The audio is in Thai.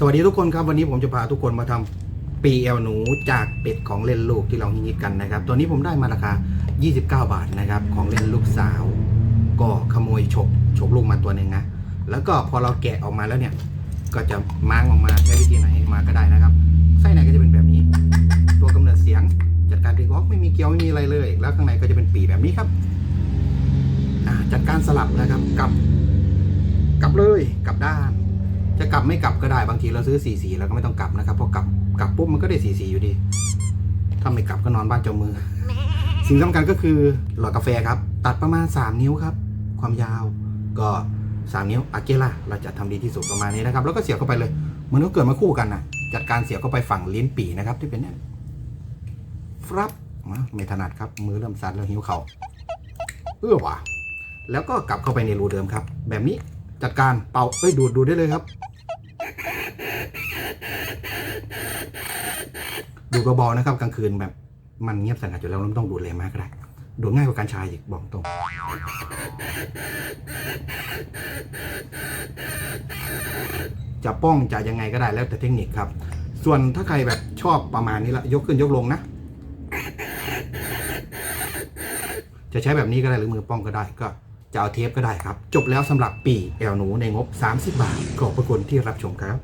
สวัสดีทุกคนครับวันนี้ผมจะพาทุกคนมาทำปีเอลหนูจากเป็ดของเล่นลูกที่เราฮิตกันนะครับ ตัวนี้ผมได้มาราคา 29 บาทนะครับ ของเล่นลูกสาว ก็ขโมยฉกฉกลูกมาตัวหนึ่งนะแล้วก็พอเราแกะออกมาแล้วเนี่ย ก็จะม้างออกมาใช้วิธีไหนมาก็ได้นะครับไส้ในก็จะเป็นแบบนี้ ตัวกำเนิดเสียง จัดการดึงออกไม่มีเกลียวไม่มีอะไรเลย แล้วข้างในก็จะเป็นปีแบบนี้ครับจัดการสลับนะครับกลับกลับเลยกลับด้าน จะกลับไม่กลับก็ได้บางทีเราซื้อสีสีเราก็ไม่ต้องกลับนะครับเพราะกลับกลับปุ๊บมันก็ได้สีสีอยู่ดี ถ้าไม่กลับก็นอนบ้านเจ้ามือ สิ่งสำคัญก็คือหลอดกาแฟครับ ตัดประมาณ 3 นิ้วครับ ความยาวก็3นิ้วอาเกล่าเราจะทำดีที่สุดประมาณนี้นะครับ แล้วก็เสียบเข้าไปเลยเหมือนก็เกิดมาคู่กันนะจัดการเสียบเข้าไปฝั่งลิ้นปี่นะครับ ที่เป็นเนี่ยฟรับมาไม่ถนัดครับมือเริ่มสั่นแล้วหิวเข่าเอื้อว่ะแล้วก็กลับเข้าไปในรูเดิมครับ แบบนี้จัดการเป่าเอ้ยดูดดูดได้เลยครับ ดูเบาๆนะครับ กลางคืนแบบ มันเงียบสงัดอยู่แล้วเราไม่ต้องดูดแรงมากก็ได้ดูง่ายกว่าการชายอีกบอกตรง จะป้องจะยังไงก็ได้แล้วแต่เทคนิคครับ ส่วนถ้าใครแบบชอบประมาณนี้ละยกขึ้นยกลงนะ จะใช้แบบนี้ก็ได้หรือมือป้องก็ได้ก็จะเอาเทปก็ได้ครับ จบแล้วสำหรับปีแอลหนูในงบ 30 บาทขอบพระคุณที่รับชมครับ